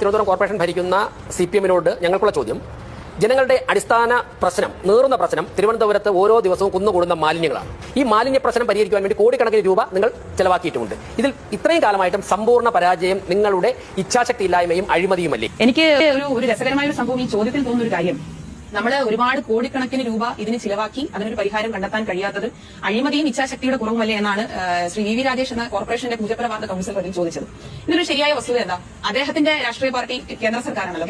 Thiruvananthapuram corporation ഭരിക്കുന്ന C P എമ്മിനോട് ഞങ്ങൾക്കുള്ള ചോദ്യം. ജനങ്ങളുടെ അടിസ്ഥാന പ്രശ്നം നീറുന്ന പ്രശ്നം തിരുവനന്തപുരത്ത് ഓരോ ദിവസവും കുന്നുകൂടുന്ന മാലിന്യങ്ങളാണ്. ഈ മാലിന്യ പ്രശ്നം പരിഹരിക്കുവാൻ വേണ്ടി കോടിക്കണക്കിന് രൂപ നിങ്ങൾ ചെലവാക്കിയിട്ടുമുണ്ട്. ഇതിൽ ഇത്രയും കാലമായിട്ടും സമ്പൂർണ പരാജയം നിങ്ങളുടെ ഇച്ഛാശക്തി ഇല്ലായ്മയും അഴിമതിയുമല്ലേ? എനിക്ക് ഒരു രസകരമായ ഒരു സംഭവം ഈ ചോദ്യത്തിൽ തോന്നുന്ന ഒരു കാര്യം. നമ്മൾ ഒരുപാട് കോടിക്കണക്കിന് രൂപ ഇതിന് ചിലവാക്കി അതിനൊരു പരിഹാരം കണ്ടെത്താൻ കഴിയാത്തത് അഴിമതിയും ഇച്ഛാശക്തിയുടെ കുറവുമല്ലേ എന്നാണ് ശ്രീ വി വി രാജേഷ് എന്ന കോർപ്പറേഷന്റെ പൂജപ്പുര വാർഡ് കൌൺസിൽ പ്രതിനിധി ചോദിച്ചത്. ഇതിനൊരു ശരിയായ വസ്തുത എന്താ? അദ്ദേഹത്തിന്റെ രാഷ്ട്രീയ പാർട്ടി കേന്ദ്ര സർക്കാരാണല്ലോ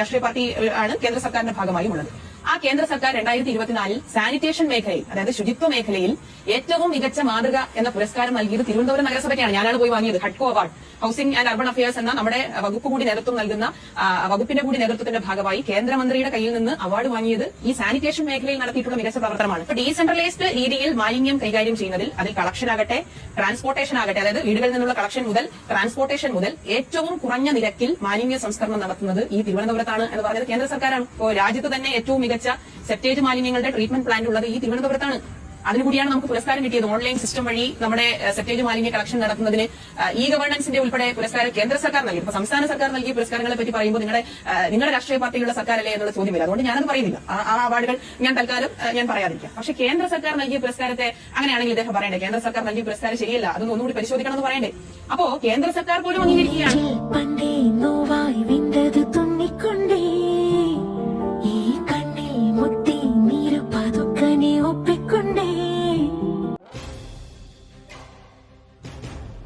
രാഷ്ട്രീയ പാർട്ടി ആണ് കേന്ദ്ര സർക്കാരിന്റെ ഭാഗമായും ഉള്ളത്. ആ കേന്ദ്ര സർക്കാർ രണ്ടായിരത്തി ഇരുപത്തിനാലിൽ സാനിറ്റേഷൻ മേഖലയിൽ അതായത് ശുചിത്വ മേഖലയിൽ ഏറ്റവും മികച്ച മാതൃക എന്ന പുരസ്കാരം നൽകിയത് തിരുവനന്തപുരം നഗരസഭയ്ക്കാണ്. ഞാനാണ് പോയി വാങ്ങിയത്. ഹഡ്കോ award. Housing and urban affairs എന്ന നമ്മുടെ വകുപ്പ് കൂടി നേതൃത്വം നൽകുന്ന വകുപ്പിന്റെ കൂടി നേതൃത്വത്തിന്റെ ഭാഗമായി കേന്ദ്രമന്ത്രിയുടെ കയ്യിൽ നിന്ന് അവാർഡ് വാങ്ങിയത് ഈ സാനിറ്റേഷൻ മേഖലയിൽ നടത്തിയിട്ടുള്ള മികച്ച പ്രവർത്തനമാണ്. ഡീസെൻട്രലൈസ്ഡ് രീതിയിൽ മാലിന്യം കൈകാര്യം ചെയ്യുന്നതിൽ അതിൽ കളക്ഷൻ ആകട്ടെ ട്രാൻസ്പോർട്ടേഷൻ ആകട്ടെ അതായത് വീടുകളിൽ നിന്നുള്ള കളക്ഷൻ മുതൽ ട്രാൻസ്പോർട്ടേഷൻ മുതൽ ഏറ്റവും കുറഞ്ഞ നിരക്കിൽ മാലിന്യ സംസ്കരണം നടത്തുന്നത് ഈ തിരുവനന്തപുരത്താണ് എന്ന് പറഞ്ഞത് കേന്ദ്ര സർക്കാരാണ്. രാജ്യത്ത് തന്നെ ഏറ്റവും മികച്ച സെപ്റ്റേജ് മാലിന്യങ്ങളുടെ ട്രീറ്റ്മെന്റ് പ്ലാന്റ് ഉള്ളത് ഈ തിരുവനന്തപുരത്താണ്. അതിനുകൂടിയാണ് നമുക്ക് പുരസ്കാരം കിട്ടിയത്. ഓൺലൈൻ സിസ്റ്റം വഴി നമ്മുടെ സെറ്റേജ് മാലിന്യ കളക്ഷൻ നടത്തുന്നതിന് ഇ ഗവേണൻസിന്റെ ഉൾപ്പെടെ പുരസ്കാരം കേന്ദ്ര സർക്കാർ നൽകി. ഇപ്പൊ സംസ്ഥാന സർക്കാർ നൽകിയ പുരസ്കാരങ്ങളെ പറ്റി പറയുമ്പോൾ നിങ്ങളുടെ നിങ്ങളുടെ രാഷ്ട്രീയ പാർട്ടിയിലുള്ള സർക്കാരല്ലേ എന്നുള്ള ചോദ്യം വരും അതുകൊണ്ട് ഞാനത് പറയുന്നില്ല. ആ- അവാർഡുകൾ ഞാൻ തൽക്കാലം ഞാൻ പറയാതിരിക്കാം. പക്ഷെ കേന്ദ്ര സർക്കാർ നൽകിയ പുരസ്കാരത്തെ അങ്ങനെയാണെങ്കിൽ ഇദ്ദേഹം പറയണ്ടേ? കേന്ദ്ര സർക്കാർ നൽകിയ പുരസ്കാരം ശരിയല്ല. അതൊന്നും ഒന്നുകൂടി പരിശോധിക്കണം എന്ന് പറയണ്ടേ? അപ്പോ കേന്ദ്ര സർക്കാർ പോലും അംഗീകരിക്കുകയാണ്.